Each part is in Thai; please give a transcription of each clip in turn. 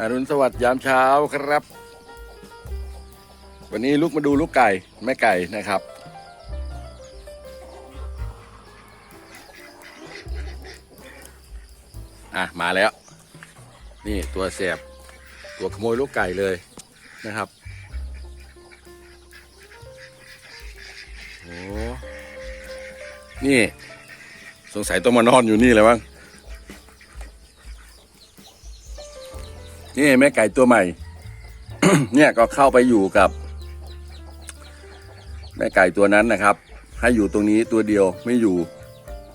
อรุณสวัสดิ์ยามเช้าครับ วันนี้ลูกมาดูลูกไก่แม่ไก่นะครับ อะ มาแล้ว นี่ตัวแสบตัวขโมยลูกไก่เลยนะครับโอ้นี่ สงสัยต้องมานอนอยู่นี่เลยมั้ง นี่แม่ไก่ตัวใหม่ เนี่ยก็เข้าไปอยู่กับ แม่ไก่ตัวนั้นนะครับ ให้อยู่ตรงนี้ตัวเดียวไม่อยู่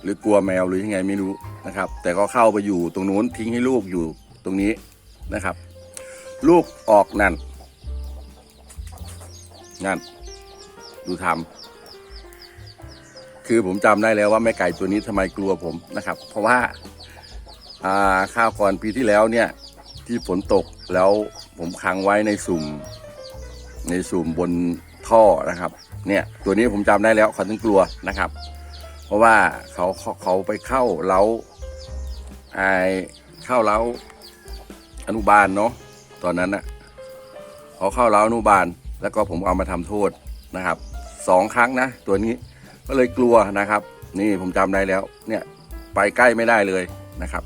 หรือกลัวแมวหรือยังไงไม่รู้นะครับ แต่ก็เข้าไปอยู่ตรงนู้นทิ้งให้ลูกอยู่ตรงนี้นะครับ ลูกออกนั่นนั่นดูทำคือผมจำได้แล้วว่าแม่ไก่ตัวนี้ทำไมกลัวผมนะครับ เพราะว่าอ่าข้าวก่อนปีที่แล้วเนี่ย ที่ฝนตกแล้วผมค้างไว้ในสุ่ม ในสุ่มบนท่อนะครับ เนี่ยตัวนี้ผมจำได้แล้วเขาถึงกลัวนะครับ เพราะว่าเขาเขาเขาไปเข้าเล้าไอเข้าเล้าอนุบาลเนาะตอนนั้นนะเขาเข้าเล้าอนุบาล แล้วก็ผมเอามาทำโทษนะครับสองครั้งนะตัวนี้ก็เลยกลัวนะครับ นี่ผมจำได้แล้ว เนี่ยไปใกล้ไม่ได้เลยนะครับ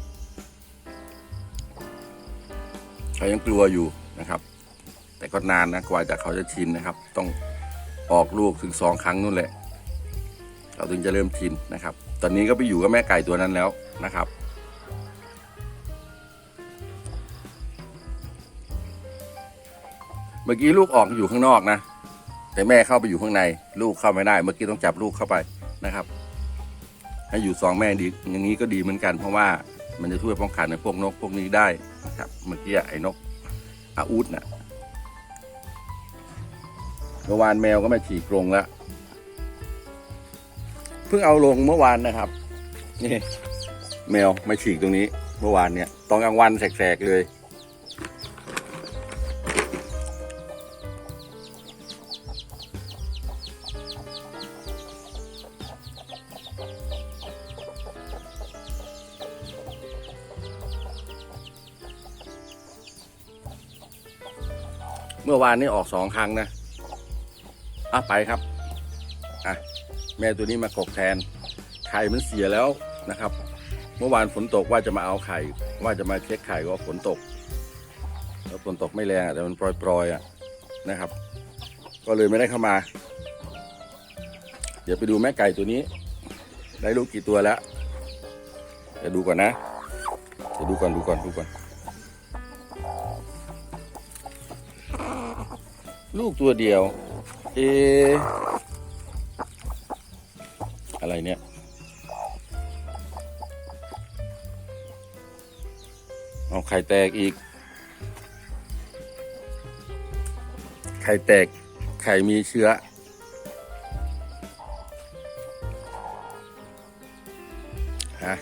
เขายังกลัวอยู่นะครับ แต่ก็นานนะกว่าจะเขาจะชินนะครับ ต้องออกลูกถึงสองครั้งนู่นแหละ เราถึงจะเริ่มชินนะครับ ตอนนี้ก็ไปอยู่กับแม่ไก่ตัวนั้นแล้วนะครับเมื่อกี้ลูกออกอยู่ข้างนอกนะ แต่แม่เข้าไปอยู่ข้างใน ลูกเข้าไม่ได้ เมื่อกี้ต้องจับลูกเข้าไปนะครับ ให้อยู่สองแม่ดีอย่างนี้ก็ดีเหมือนกัน เพราะว่า มันจะช่วยป้องกันในพวกนกพวกนี้ได้นะครับ เมื่อกี้ไอ้นกอาอูดนะ่ะเมื่อวานแมวก็มาฉีกรงแล้วเพิ่งเอาลงเมื่อวานนะครับนี่แมวมาฉีกตรงนี้ เมื่อวานเนี่ยตอนกลางวันแสกๆเลย เมื่อวานนี้ออกสองครั้งนะอะไปครับอะแม่ตัวนี้มากกแทน ไข่มันเสียแล้วนะครับ เมื่อวานฝนตกว่าจะมาเอาไข่ ว่าจะมาเช็คไข่ก็ฝนตก แล้วฝนตกไม่แรงอะแต่มันปล่อยๆอะนะครับ ก็เลยไม่ได้เข้ามา เดี๋ยวไปดูแม่ไก่ตัวนี้ ได้ลูกกี่ตัวแล้วเดี๋ยวดูก่อนนะเดี๋ยวดูก่อนดูก่อนดูก่อน ลูกตัวเดียว เอ อะไรเนี่ย เอาไข่แตกอีก ไข่แตก ไข่มีเชื้อฮะ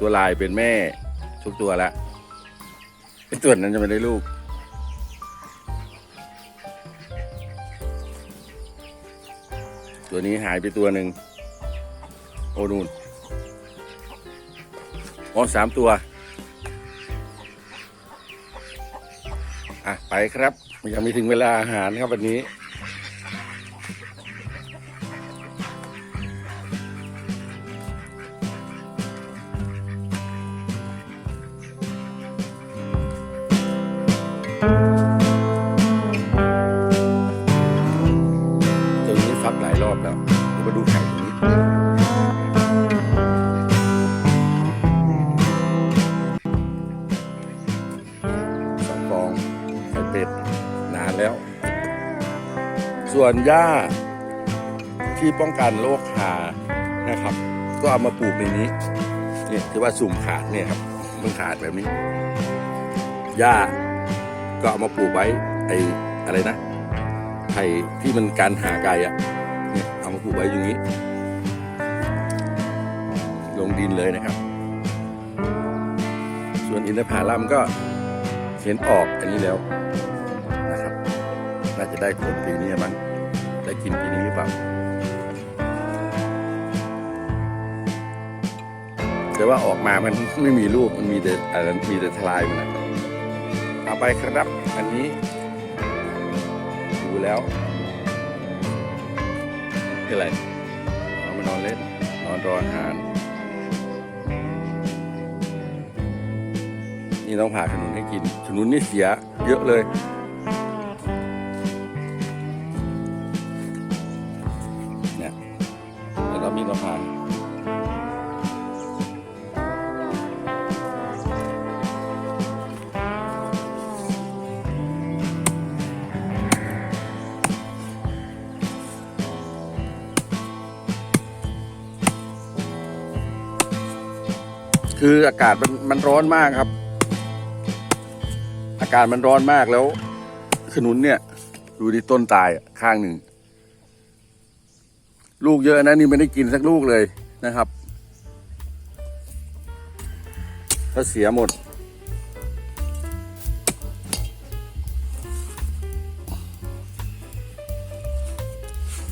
ตัวลายเป็นแม่ ทุกตัวละไอตัวนั้นจะไม่ได้ลูก ตัวนี้หายไปตัวหนึ่งโอนูนอ๋อสามตัว อะ ไปครับ ยังไม่ถึงเวลาอาหารครับวันนี้ ส่วนหญ้าที่ป้องกันโรคหานะครับ ก็เอามาปลูกในนี้เนี่ยที่ว่าสุ่มขาดเนี่ยครับมันขาดแบบนี้หญ้าก็เอามาปลูกไว้ไอ้อะไรนะไผ่ที่มันการหาไก่อะเนี่ยเอามาปลูกไว้อย่างนี้ ลงดินเลยนะครับ ส่วนอินทผลัมก็เห็นออกอันนี้แล้วนะครับ น่าจะได้ผลปีนี้มั้ง ได้กินปีนี้หรือเปล่า แต่ว่าออกมามันไม่มีลูกมันมีแต่อะไรมีแต่ทลายมันนะเอาไปครับ อันนี้ ดูแล้วคืออะไรเอามานอนเล่น นอนรออาหาร นี่ต้องผ่าขนุนให้กินขนุนนี่เสีย เยอะเลย คืออากาศมันมันร้อนมากครับ อากาศมันร้อนมากแล้ว ขนุนเนี่ย ดูดิต้นตายข้างหนึ่ง ลูกเยอะนะนี่ไม่ได้กินสักลูกเลยนะครับก็เสียหมด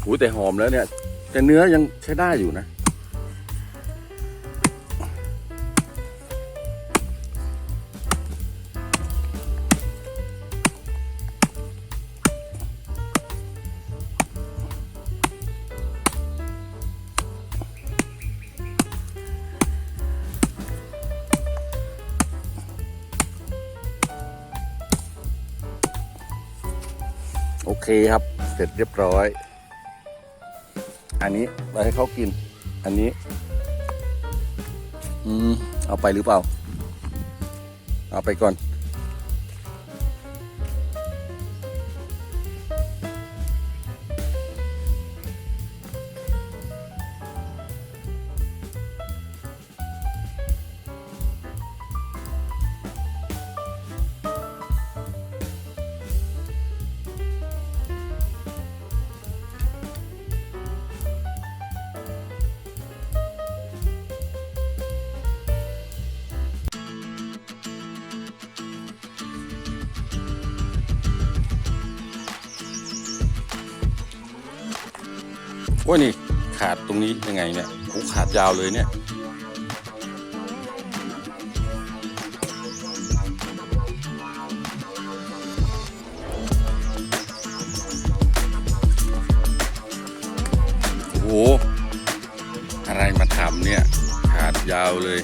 หูแต่หอมแล้วเนี่ย แต่เนื้อยังใช้ได้อยู่นะ เคครับ เสร็จเรียบร้อย อันนี้ไปให้เขากิน อันนี้ อืม เอาไปหรือเปล่า เอาไปก่อน อ้ยนี่ขาดตรงนี้ยังไงเนี่ยโอ้ขาดยาวเลยเนี่ยโอ้โหอะไรมาทำเนี่ย ขาดยาวเลย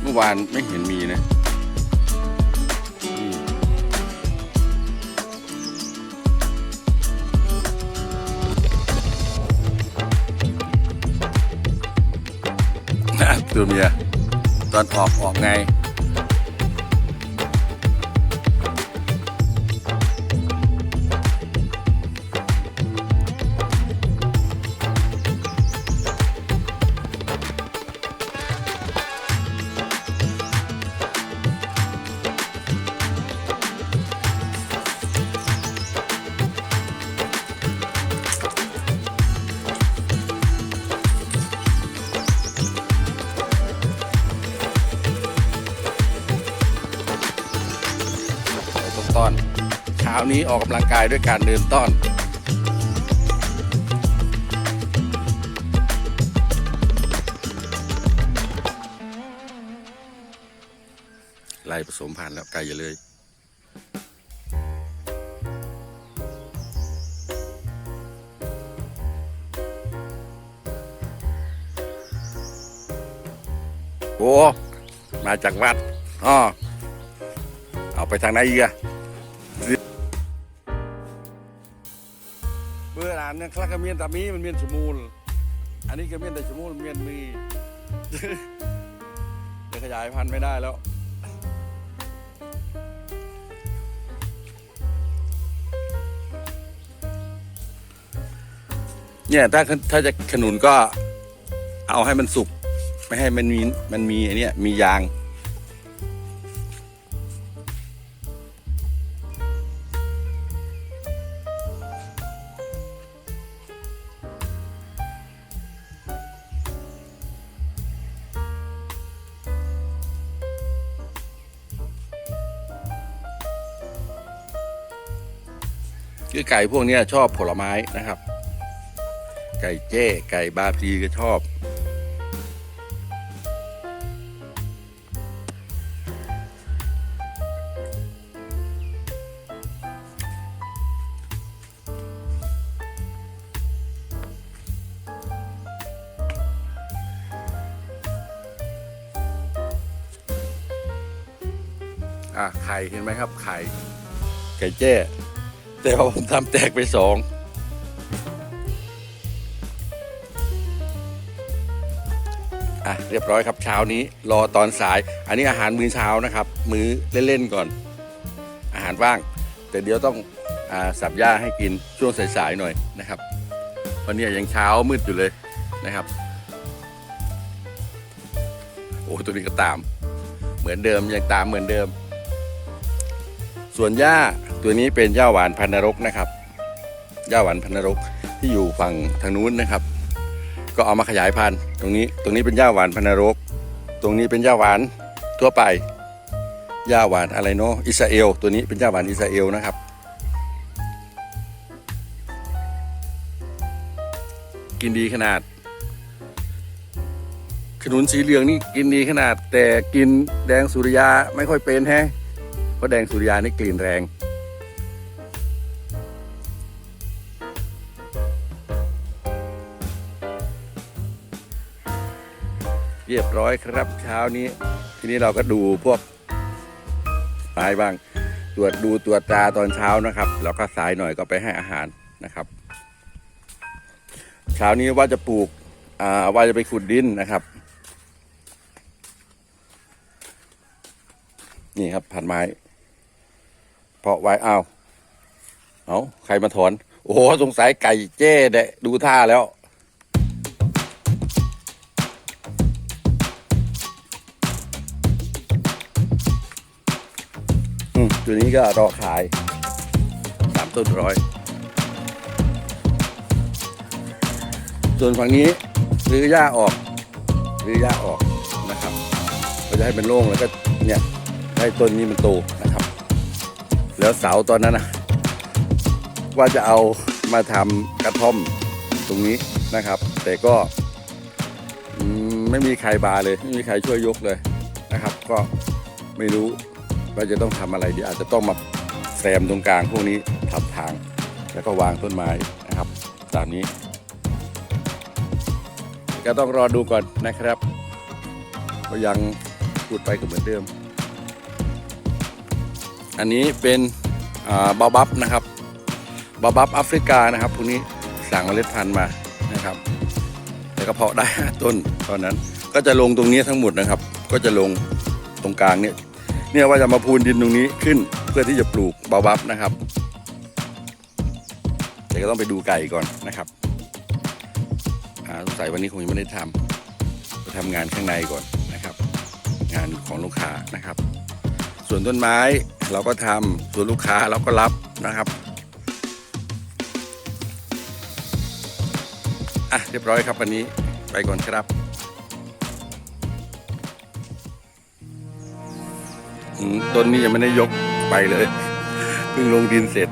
เมื่อวานไม่เห็นมีนะ ตัวเมียตอนออกออกไงานี้ออกกำลังกายด้วยการเดินต้อนไล่ผสมพันธุ์แล้วไกลอย่าเลย โอ้ มาจากวัดอ๋อเอาไปทางไหนอีกอะ ลานเนี่ยคลักระเมียนตามีมันเมียนชมูล อันนี้กระเมียนแต่ชมูลเมียนมีจะขยายพันธุ์ไม่ได้แล้วเนี่ยถ้าถ้าจะขนุนก็เอาให้มันสุก ไม่ให้มันมีมันมีไอเนี้ยมียาง คือไก่พวกนี้ชอบผลไม้นะครับ ไก่เจ้ ไก่บาซีก็ชอบ อะไข่เห็นไหมครับ ไข่ ไก่แจ้ แต่ว่าผมทำแตกไปสองอะเรียบร้อยครับเช้านี้รอตอนสาย อันนี้อาหารมื้อเช้านะครับ มื้อเล่นๆก่อน อาหารว่าง แต่เดี๋ยวต้องอาสับหญ้าให้กินช่วงสายๆหน่อยนะครับวันนี้ยังเช้ามืดอยู่เลยนะครับ โอ้ตัวนี้ก็ตาม เหมือนเดิมยังตามเหมือนเดิม ส่วนหญ้า ตัวนี้เป็นหญ้าหวานพันนรกนะครับหญ้าหวานพันนรกที่อยู่ฝั่งทางนู้นนะครับ ก็เอามาขยายพันธุ์ตรงนี้ตรงนี้เป็นหญ้าหวานพันนรก ตรงนี้เป็นหญ้าหวานทั่วไปหญ้าหวานอะไรเนาะอิสราเอล ตัวนี้เป็นหญ้าหวานอิสราเอลนะครับกินดีขนาด ขนุนสีเหลืองนี่กินดีขนาด แต่กินแดงสุริยาไม่ค่อยเป็นแฮะเพราะแดงสุริยานี่กลิ่นแรง อยครับ เช้านี้ ทีนี้เราก็ดูพวกไม้บ้าง ตรวจดูตรวจตาตอนเช้านะครับ แล้วก็สายหน่อยก็ไปให้อาหารนะครับ เช้านี้ว่าจะปลูกอ่าว่าจะไปขุดดินนะครับ นี่ครับพันไม้ เพาะไว้เอาวเอาใครมาถอน โอ้โหสงสัยไก่เจ้เดะดูท่าแล้ว ตัวนี้ก็รอขายสามต้นร้อย ส่วนฝั่งนี้รื้อหญ้าออกรื้อหญ้าออกนะครับก็จะให้มันโล่งแล้วก็เนี่ยให้ต้นนี้มันโตนะครับ แล้วเสาตอนนั้นนะว่าจะเอามาทำกระท่อมตรงนี้นะครับ แต่ก็ไม่มีใครบาเลย ไม่มีใครช่วยยกเลยนะครับ ก็ไม่รู้ ว่าจะต้องทำอะไรดีอาจจะต้องมาแซมตรงกลางพวกนี้ทับทาง แล้วก็วางต้นไม้นะครับ ตามนี้ ก็ต้องรอดูก่อนนะครับก็ยังพูดไปก็เหมือนเดิม อันนี้เป็นบาบับนะครับบาบับแอฟริกานะครับพวกนี้สั่งเมล็ดพันธุ์มานะครับแล้วก็เพาะได้ต้นตอนนั้น ก็จะลงตรงนี้ทั้งหมดนะครับ ก็จะลงตรงกลางเนี่ย เนี่ยว่าจะมาพูนดินตรงนี้ขึ้นเพื่อที่จะปลูกบาบับนะครับแต่ก็ต้องไปดูไก่ก่อนนะครับอาสงสัยวันนี้คงยังไม่ได้ทำไปทำงานข้างในก่อนนะครับ งานของลูกค้านะครับ ส่วนต้นไม้เราก็ทำส่วนลูกค้าเราก็รับนะครับอะเรียบร้อยครับวันนี้ไปก่อนครับ ต้นนี้ยังไม่ได้ยกไปเลย เพิ่งลงดินเสร็จ